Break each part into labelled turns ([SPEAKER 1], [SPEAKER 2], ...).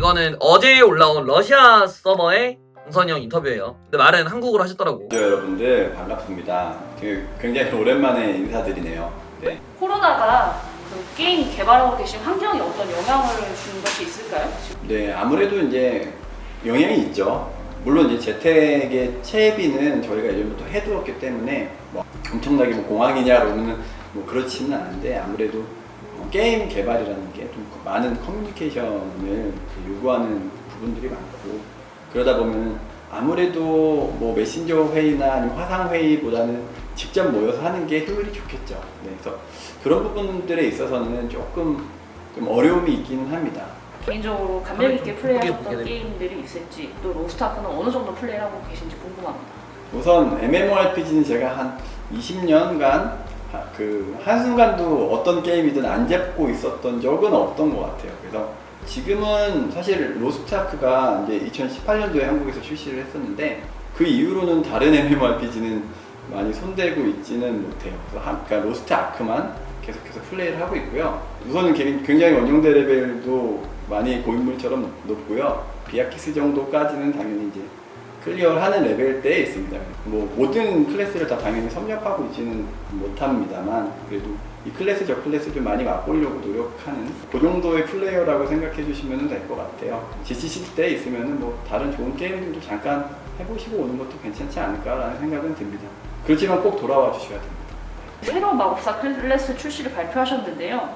[SPEAKER 1] 이거는 어제 올라온 러시아 서버의 동선이 형 인터뷰예요. 근데 말은 한국어로 하셨더라고.
[SPEAKER 2] 네, 여러분들 반갑습니다. 되게 굉장히 오랜만에 인사드리네요. 네.
[SPEAKER 3] 코로나가 그 게임 개발하고 계신 환경에 어떤 영향을 준 것이 있을까요?
[SPEAKER 2] 네, 아무래도 이제 영향이 있죠. 물론 이제 재택의 채비는 저희가 예전부터 해두었기 때문에 뭐 엄청나게 뭐 공항이냐로는 뭐 그렇지는 않은데 아무래도 어, 게임 개발이라는 게 좀 많은 커뮤니케이션을 요구하는 부분들이 많고 그러다 보면 아무래도 뭐 메신저 회의나 아니면 화상 회의보다는 직접 모여서 하는 게 효율이 좋겠죠. 네, 그래서 그런 부분들에 있어서는 조금 좀 어려움이 있기는 합니다.
[SPEAKER 3] 개인적으로 감명 있게
[SPEAKER 1] 좀
[SPEAKER 3] 플레이하셨던 게임들이 있을지 또 로스트아크는 어느 정도 플레이를 하고 계신지 궁금합니다.
[SPEAKER 2] 우선 MMORPG는 제가 한 20년간 그 한순간도 어떤 게임이든 안 잡고 있었던 적은 없던 것 같아요. 그래서 지금은 사실 로스트아크가 이제 2018년도에 한국에서 출시를 했었는데 그 이후로는 다른 MMORPG는 많이 손대고 있지는 못해요. 그래서 한, 그러니까 로스트아크만 계속해서 플레이를 하고 있고요. 우선은 개- 굉장히 원정대 레벨도 많이 고인물처럼 높고요. 비아키스 정도까지는 당연히 이제 클리어를 하는 레벨대에 있습니다. 뭐 모든 클래스를 다 당연히 섭렵하고 있지는 못합니다만 그래도 이 클래스 저 클래스 좀 많이 맛보려고 노력하는 그 정도의 플레이어라고 생각해 주시면 될 것 같아요. 지치실 때 있으면은 뭐 다른 좋은 게임들도 잠깐 해보시고 오는 것도 괜찮지 않을까라는 생각은 듭니다. 그렇지만 꼭 돌아와 주셔야 됩니다.
[SPEAKER 3] 새로운 마법사 클래스 출시를 발표하셨는데요.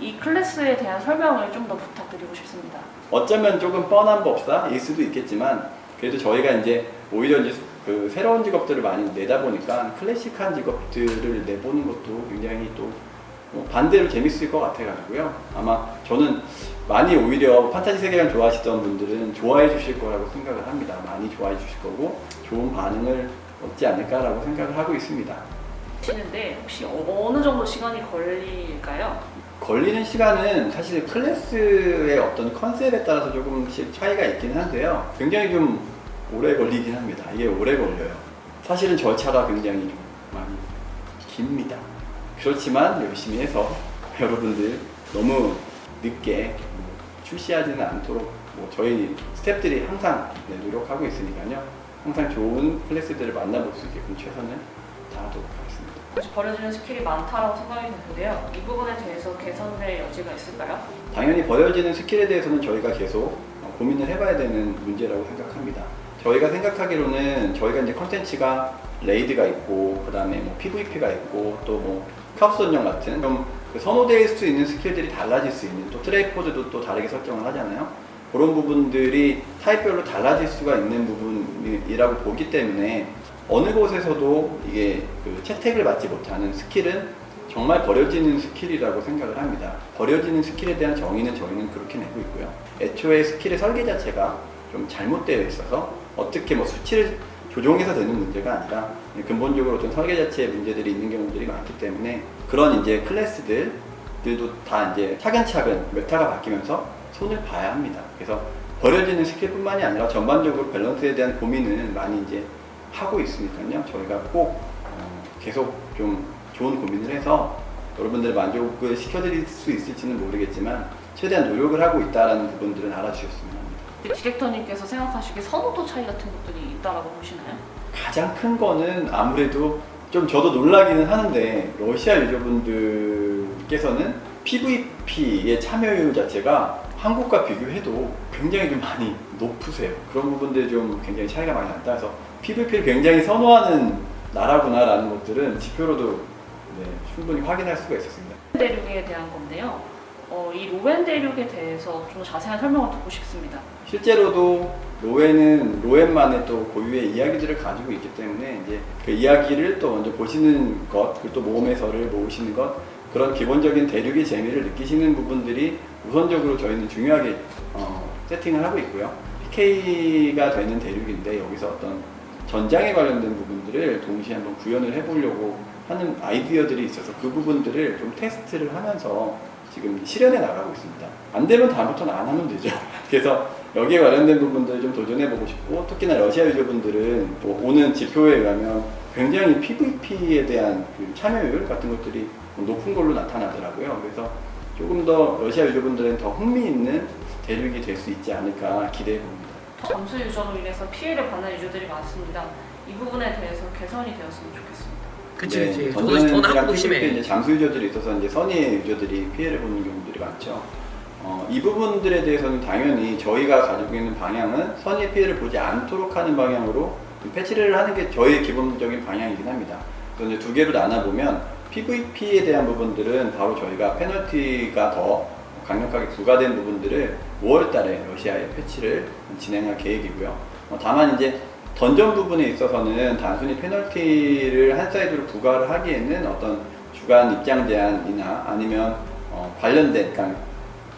[SPEAKER 3] 이 클래스에 대한 설명을 좀 더 부탁드리고 싶습니다.
[SPEAKER 2] 어쩌면 조금 뻔한 법사일 수도 있겠지만 그래도 저희가 이제 오히려 이제 그 새로운 직업들을 많이 내다 보니까 클래식한 직업들을 내보는 것도 굉장히 또뭐 반대로 재밌을 것 같아가지고요. 아마 저는 많이 오히려 판타지 세계관 좋아하시던 분들은 좋아해 주실 거라고 생각을 합니다. 많이 좋아해 주실 거고 좋은 반응을 얻지 않을까라고 생각을 하고 있습니다.
[SPEAKER 3] 하시는데 혹시 어- 어느 정도 시간이 걸릴까요?
[SPEAKER 2] 걸리는 시간은 사실 클래스의 어떤 컨셉에 따라서 조금씩 차이가 있긴 한데요. 굉장히 좀 오래 걸리긴 합니다. 이게 오래 걸려요. 사실은 절차가 굉장히 좀 많이 깁니다. 그렇지만 열심히 해서 여러분들 너무 늦게 뭐 출시하지는 않도록 뭐 저희 스태프들이 항상 네, 노력하고 있으니까요. 항상 좋은 클래스들을 만나볼 수 있게끔 최선을 다하도록 하겠습니다.
[SPEAKER 3] 버려지는 스킬이 많다라고 생각이 드는데요. 이 부분에 대해서 개선될 여지가 있을까요?
[SPEAKER 2] 당연히 버려지는 스킬에 대해서는 저희가 계속 어, 고민을 해봐야 되는 문제라고 생각합니다. 저희가 생각하기로는 저희가 이제 컨텐츠가 레이드가 있고 그 다음에 뭐 PVP가 있고 또뭐 카우스전령 같은 좀그 선호될 수 있는 스킬들이 달라질 수 있는 또 트레이포드도 또 다르게 설정을 하잖아요. 그런 부분들이 타입별로 달라질 수가 있는 부분이라고 보기 때문에 어느 곳에서도 이게 그 채택을 받지 못하는 스킬은 정말 버려지는 스킬이라고 생각을 합니다. 버려지는 스킬에 대한 정의는 저희는 그렇게 내고 있고요. 애초에 스킬의 설계 자체가 좀 잘못되어 있어서 어떻게 뭐 수치를 조정해서 되는 문제가 아니라 근본적으로 어떤 설계 자체에 문제들이 있는 경우들이 많기 때문에 그런 이제 클래스들들도 다 이제 차근차근 메타가 바뀌면서 손을 봐야 합니다. 그래서 버려지는 스킬뿐만이 아니라 전반적으로 밸런스에 대한 고민을 많이 이제 하고 있으니까요. 저희가 꼭 어, 계속 좀 좋은 고민을 해서 여러분들 만족을 시켜드릴 수 있을지는 모르겠지만 최대한 노력을 하고 있다는 부분들은 알아주셨으면 합니다.
[SPEAKER 3] 디렉터님께서 생각하시기에 선호도 차이 같은 것들이 있다라고 보시나요?
[SPEAKER 2] 가장 큰 거는 아무래도 좀 저도 놀라기는 하는데 러시아 유저분들께서는 PVP의 참여율 자체가 한국과 비교해도 굉장히 좀 많이 높으세요. 그런 부분들이 좀 굉장히 차이가 많이 난다. 그래서 PVP를 굉장히 선호하는 나라구나라는 것들은 지표로도 네, 충분히 확인할 수가 있었습니다.
[SPEAKER 3] 대륙에 대한 건데요. 어, 이 로벤 대륙에 대해서 좀 자세한 설명을 듣고 싶습니다.
[SPEAKER 2] 실제로도 로엔은 로엔만의 또 고유의 이야기들을 가지고 있기 때문에 이제 그 이야기를 또 먼저 보시는 것, 그리고 또 모험에서를 모으시는 것, 그런 기본적인 대륙의 재미를 느끼시는 부분들이 우선적으로 저희는 중요하게 어, 세팅을 하고 있고요. PK가 되는 대륙인데 여기서 어떤 전장에 관련된 부분들을 동시에 한번 구현을 해보려고 하는 아이디어들이 있어서 그 부분들을 좀 테스트를 하면서 지금 실현해 나가고 있습니다. 안 되면 다음부터는 안 하면 되죠. 그래서 여기에 관련된 부분들 좀 도전해 보고 싶고 특히나 러시아 유저분들은 뭐 오는 지표에 의하면 굉장히 PVP에 대한 그 참여율 같은 것들이 높은 걸로 나타나더라고요. 그래서 조금 더 러시아 유저분들은 더 흥미 있는 대륙이 될 수 있지 않을까 기대해 봅니다.
[SPEAKER 3] 점수 유저로 인해서 피해를 받는 유저들이 많습니다. 이 부분에 대해서 개선이 되었으면 좋겠습니다.
[SPEAKER 1] 그치
[SPEAKER 2] 네,
[SPEAKER 1] 그치. 저도
[SPEAKER 2] 던전이랑
[SPEAKER 1] 한국도
[SPEAKER 2] PVP
[SPEAKER 1] 심해.
[SPEAKER 2] 이제 잠수 유저들이 있어서 이제 선의 유저들이 피해를 보는 경우들이 많죠. 어, 이 부분들에 대해서는 당연히 저희가 가지고 있는 방향은 선의 피해를 보지 않도록 하는 방향으로 좀 패치를 하는 게 저희의 기본적인 방향이긴 합니다. 그래서 이제 두 개로 나눠보면 PVP에 대한 부분들은 바로 저희가 페널티가 더 강력하게 부과된 부분들을 5월달에 러시아에 패치를 진행할 계획이고요. 어, 다만 이제 던전 부분에 있어서는 단순히 페널티를 한 사이드로 부과를 하기에는 어떤 주간 입장 제한이나 아니면 어, 관련된 그러니까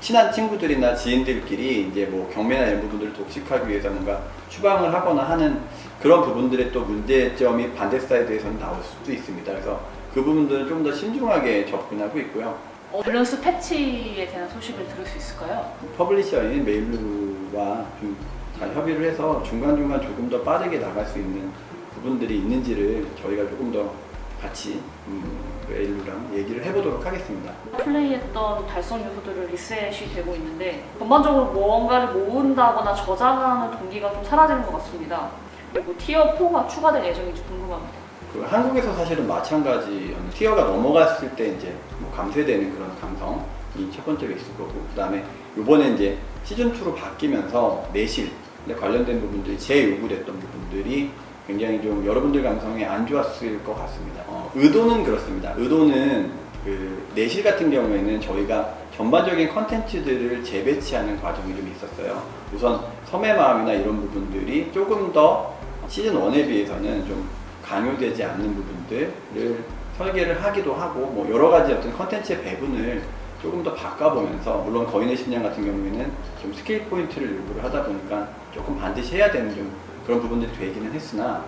[SPEAKER 2] 친한 친구들이나 지인들끼리 이제 뭐 경매나 이런 부분들을 독식하기 위해서 뭔가 추방을 하거나 하는 그런 부분들의 또 문제점이 반대 사이드에서는 나올 수도 있습니다. 그래서 그 부분들은 좀 더 신중하게 접근하고 있고요.
[SPEAKER 3] 어, 밸런스 패치에 대한 소식을 들을 수 있을까요?
[SPEAKER 2] 퍼블리셔인 메일루와 좀 잘 협의를 해서 중간중간 조금 더 빠르게 나갈 수 있는 부분들이 있는지를 저희가 조금 더 같이 음, 메일루랑 얘기를 해보도록 하겠습니다.
[SPEAKER 3] 플레이했던 달성 요소들을 리셋이 되고 있는데 전반적으로 뭔가를 모은다거나 저장하는 동기가 좀 사라지는 것 같습니다. 그리고 티어 4가 추가될 예정인지 궁금합니다.
[SPEAKER 2] 그 한국에서 사실은 마찬가지 티어가 넘어갔을 때 이제 뭐 감쇄되는 그런 감성이 첫 번째로 있을 거고 그 다음에 이번에 이제 시즌 2로 바뀌면서 내실 관련된 부분들이 재요구됐던 부분들이 굉장히 좀 여러분들 감성에 안 좋았을 것 같습니다. 어, 의도는 그렇습니다. 의도는 그 내실 같은 경우에는 저희가 전반적인 컨텐츠들을 재배치하는 과정이 좀 있었어요. 우선 섬의 마음이나 이런 부분들이 조금 더 시즌 1에 비해서는 좀 강요되지 않는 부분들을 설계를 하기도 하고 뭐 여러 가지 어떤 컨텐츠의 배분을 조금 더 바꿔보면서 물론 거인의 심장 같은 경우에는 좀 스킬 포인트를 요구를 하다 보니까 조금 반드시 해야 되는 좀 그런 부분들이 되기는 했으나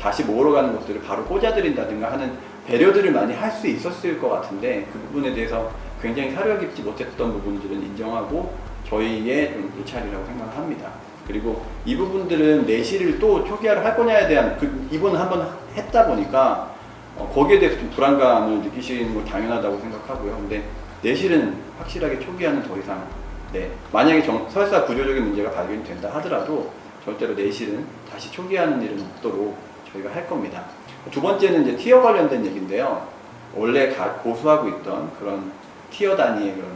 [SPEAKER 2] 다시 모으러 가는 것들을 바로 꽂아드린다든가 하는 배려들을 많이 할 수 있었을 것 같은데 그 부분에 대해서 굉장히 사려 깊지 못했던 부분들은 인정하고 저희의 좀 일찰이라고 생각을 합니다. 그리고 이 부분들은 내실을 또 초기화를 할 거냐에 대한 그 이번에 한번 했다 보니까 어, 거기에 대해서 좀 불안감을 느끼시는 건 당연하다고 생각하고요. 근데 내실은 확실하게 초기화는 더 이상 네 만약에 정, 설사 구조적인 문제가 발견이 된다 하더라도 절대로 내실은 다시 초기화하는 일은 없도록 저희가 할 겁니다. 두 번째는 이제 티어 관련된 얘기인데요. 원래 가- 고수하고 있던 그런 티어 단위의 그런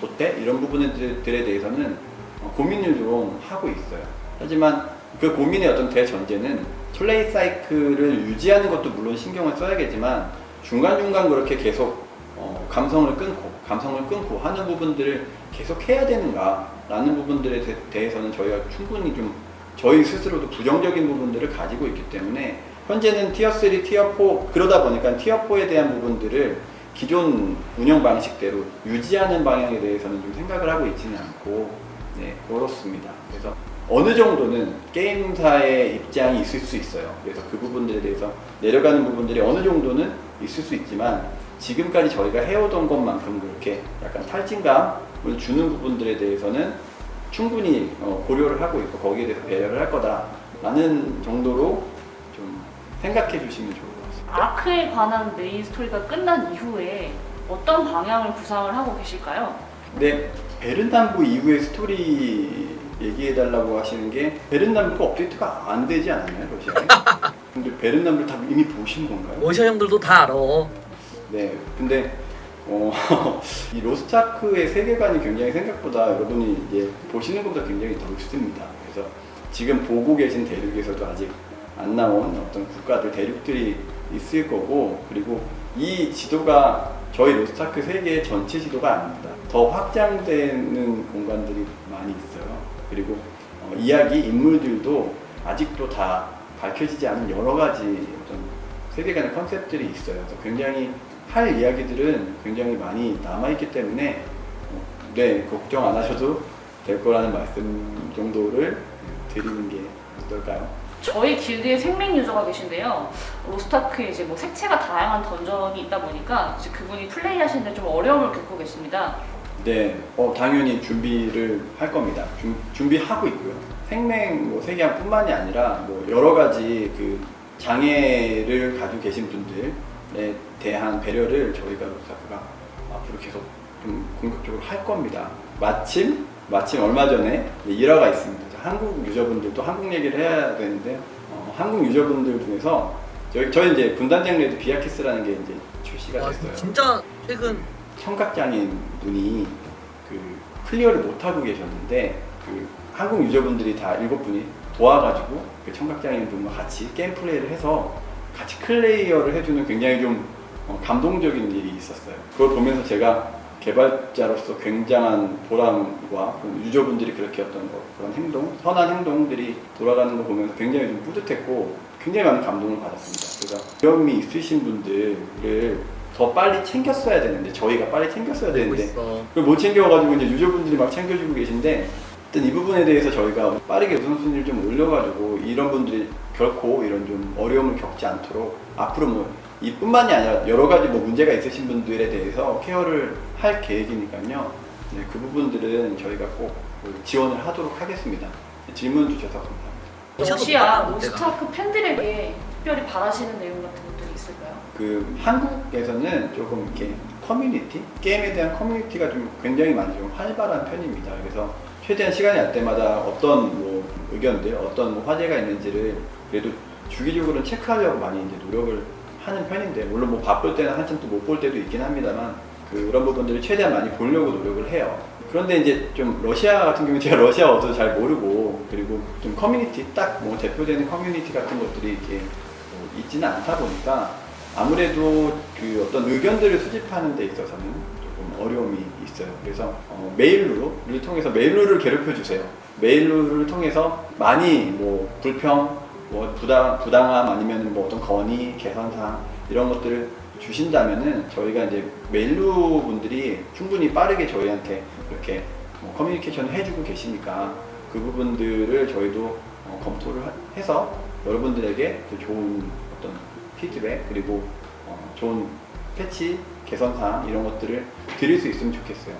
[SPEAKER 2] 돛대 이런 부분들에 대해서는 어, 고민을 좀 하고 있어요. 하지만 그 고민의 어떤 대전제는 플레이 사이클을 유지하는 것도 물론 신경을 써야겠지만 중간중간 그렇게 계속 어, 감성을 끊고 감성을 끊고 하는 부분들을 계속 해야 되는가라는 부분들에 대- 대해서는 저희가 충분히 좀 저희 스스로도 부정적인 부분들을 가지고 있기 때문에 현재는 티어 3, 티어 4 그러다 보니까 티어 4에 대한 부분들을 기존 운영 방식대로 유지하는 방향에 대해서는 좀 생각을 하고 있지는 않고 네 그렇습니다. 그래서 어느 정도는 게임사의 입장이 있을 수 있어요. 그래서 그 부분들에 대해서 내려가는 부분들이 어느 정도는 있을 수 있지만 지금까지 저희가 해오던 것만큼 그렇게 약간 탈진감을 주는 부분들에 대해서는 충분히 어, 고려를 하고 있고 거기에 대해서 배려를 할 거다라는 정도로 좀 생각해 주시면 좋을 것 같습니다.
[SPEAKER 3] 아크에 관한 메인 스토리가 끝난 이후에 어떤 방향을 구상을 하고 계실까요?
[SPEAKER 2] 근데 베른남부 이후의 스토리 얘기해달라고 하시는 게 베른남부가 업데이트가 안 되지 않았나요 러시아에? 근데 베른남부를 다 이미 보신 건가요?
[SPEAKER 1] 오셔 형들도 다 알아.
[SPEAKER 2] 네, 근데 어, 이 로스타크의 세계관이 굉장히 생각보다 여러분이 이제 보시는 것보다 굉장히 넓습니다. 그래서 지금 보고 계신 대륙에서도 아직 안 나온 어떤 국가들, 대륙들이 있을 거고, 그리고 이 지도가 저희 로스타크 세계의 전체 지도가 아닙니다. 더 확장되는 공간들이 많이 있어요. 그리고 어, 이야기, 인물들도 아직도 다 밝혀지지 않은 여러 가지 어떤 세계관의 컨셉들이 있어요. 그래서 굉장히 할 이야기들은 굉장히 많이 남아있기 때문에 어, 네 걱정 안 하셔도 될 거라는 말씀 정도를 드리는 게 어떨까요?
[SPEAKER 3] 저희 길드에 생명 유저가 계신데요. 로스타크에 이제 뭐 색채가 다양한 던전이 있다 보니까 이제 그분이 플레이하시는데 좀 어려움을 겪고 계십니다.
[SPEAKER 2] 네, 어, 당연히 준비를 할 겁니다. 준, 준비하고 있고요. 생명 뭐 세계관뿐만이 아니라 뭐 여러 가지 그 장애를 가지고 계신 분들에 대한 배려를 저희가 로스타크가 앞으로 계속 좀 공격적으로 할 겁니다. 마침 마침 얼마 전에 일화가 있습니다. 한국 유저분들도 한국 얘기를 해야 되는데 어, 한국 유저분들 중에서 저희, 저희 이제 분단장 레드 비아키스라는 게 이제 출시가
[SPEAKER 1] 와,
[SPEAKER 2] 됐어요.
[SPEAKER 1] 진짜 최근
[SPEAKER 2] 청각장애인 분이 그 클리어를 못 하고 계셨는데 그 한국 유저분들이 다 일곱 분이 도와가지고 그 청각장애인 분과 같이 게임 플레이를 해서 같이 클레이어를 해주는 굉장히 좀 어, 감동적인 일이 있었어요. 그걸 보면서 제가 개발자로서 굉장한 보람과 그 유저분들이 그렇게 어떤 뭐 그런 행동, 선한 행동들이 돌아가는 거 보면서 굉장히 좀 뿌듯했고 굉장히 많은 감동을 받았습니다. 그래서 위험이 있으신 분들을 더 빨리 챙겼어야 되는데 저희가 빨리 챙겼어야 되는데. 그걸 못 챙겨가지고 이제 유저분들이 막 챙겨주고 계신데 어떤 이 부분에 대해서 저희가 빠르게 우선순위를 좀 올려가지고 이런 분들이 결코 이런 좀 어려움을 겪지 않도록 앞으로 뭐 이뿐만이 아니라 여러 가지 뭐 문제가 있으신 분들에 대해서 케어를 할 계획이니까요. 네, 그 부분들은 저희가 꼭그 지원을 하도록 하겠습니다. 네, 질문 주셔서 감사합니다.
[SPEAKER 3] 러시아. 모스타크 팬들에게 특별히 바라시는 내용 같은 것들이 있을까요?
[SPEAKER 2] 그 한국에서는 조금 이렇게 커뮤니티 게임에 대한 커뮤니티가 좀 굉장히 많이 좀 활발한 편입니다. 그래서 최대한 시간이 날 때마다 어떤 뭐 의견들, 어떤 뭐 화제가 있는지를 그래도 주기적으로 체크하려고 많이 이제 노력을 하는 편인데 물론 뭐 바쁠 때는 한참 또 못 볼 때도 있긴 합니다만 그런 부분들을 최대한 많이 보려고 노력을 해요. 그런데 이제 좀 러시아 같은 경우는 제가 러시아 어도 잘 모르고 그리고 좀 커뮤니티 딱 뭐 대표되는 커뮤니티 같은 것들이 이렇게 뭐 있지는 않다 보니까 아무래도 그 어떤 의견들을 수집하는 데 있어서는 조금 어려움이 있어요. 그래서 어, 메일루를 통해서 메일루를 괴롭혀 주세요. 메일루를 통해서 많이 뭐 불평, 뭐 부당 부당함 아니면 뭐 어떤 건의, 개선사항 이런 것들을 주신다면은 저희가 이제 메일루 분들이 충분히 빠르게 저희한테 이렇게 뭐 커뮤니케이션을 해주고 계시니까 그 부분들을 저희도 어, 검토를 하- 해서 여러분들에게 또 좋은 어떤 피드백 그리고 어, 좋은 패치 개선사항 이런 것들을 드릴 수 있으면 좋겠어요.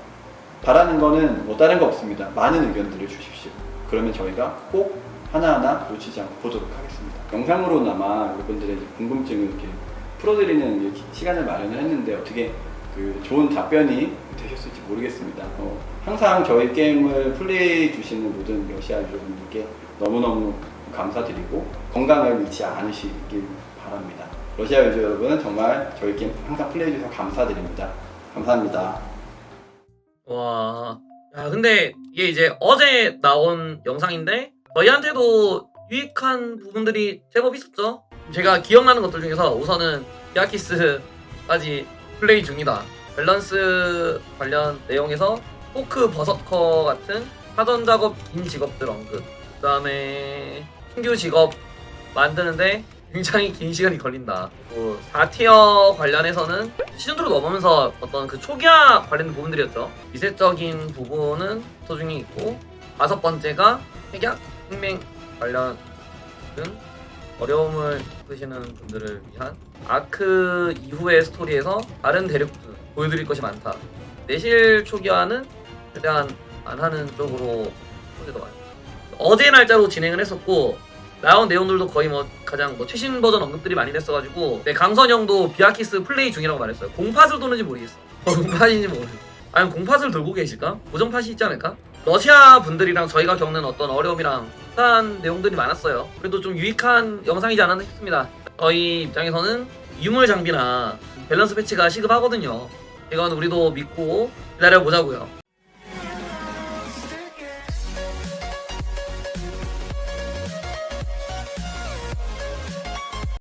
[SPEAKER 2] 바라는 거는 뭐 다른 거 없습니다. 많은 의견들을 주십시오. 그러면 저희가 꼭 하나하나 놓치지 않고 보도록 하겠습니다. 영상으로나마 여러분들의 궁금증을 이렇게 풀어드리는 시간을 마련을 했는데 어떻게 그 좋은 답변이 되셨을지 모르겠습니다. 어, 항상 저희 게임을 플레이 주시는 모든 러시아 유저분들께 너무너무 감사드리고 건강을 잃지 않으시길 바랍니다. 러시아 유저 여러분 정말 저희 게임 항상 플레이 주셔서 감사드립니다. 감사합니다.
[SPEAKER 1] 와. 야, 근데 이게 이제 어제 나온 영상인데 저희한테도 유익한 부분들이 제법 있었죠. 제가 기억나는 것들 중에서 우선은 야키스까지 플레이 중이다. 밸런스 관련 내용에서 포크 버서커 같은 사전 작업 인 직업들 언급. 그다음에 신규 직업 만드는데 굉장히 긴 시간이 걸린다. 또 4티어 관련해서는 시즌2로 넘으면서 어떤 그 초기화 관련된 부분들이었죠. 미세적인 부분은 도중에 있고 다섯 번째가 핵약, 생명 관련 등 어려움을 겪으시는 분들을 위한 아크 이후의 스토리에서 다른 대륙 등 보여드릴 것이 많다. 내실 초기화는 최대한 안 하는 쪽으로 소개도 많이. 어제 날짜로 진행을 했었고 나온 내용들도 거의 뭐 가장 뭐 최신 버전 언급들이 많이 됐어가지고 네, 강선영도 비아키스 플레이 중이라고 말했어요. 공팟을 도는지 모르겠어. 어, 공팟인지 모르겠어. 아니면 공팟을 돌고 계실까? 고정팟이 있지 않을까? 러시아 분들이랑 저희가 겪는 어떤 어려움이랑 비슷한 내용들이 많았어요. 그래도 좀 유익한 영상이지 않았나 싶습니다. 저희 입장에서는 유물 장비나 밸런스 패치가 시급하거든요. 이건 우리도 믿고 기다려보자고요.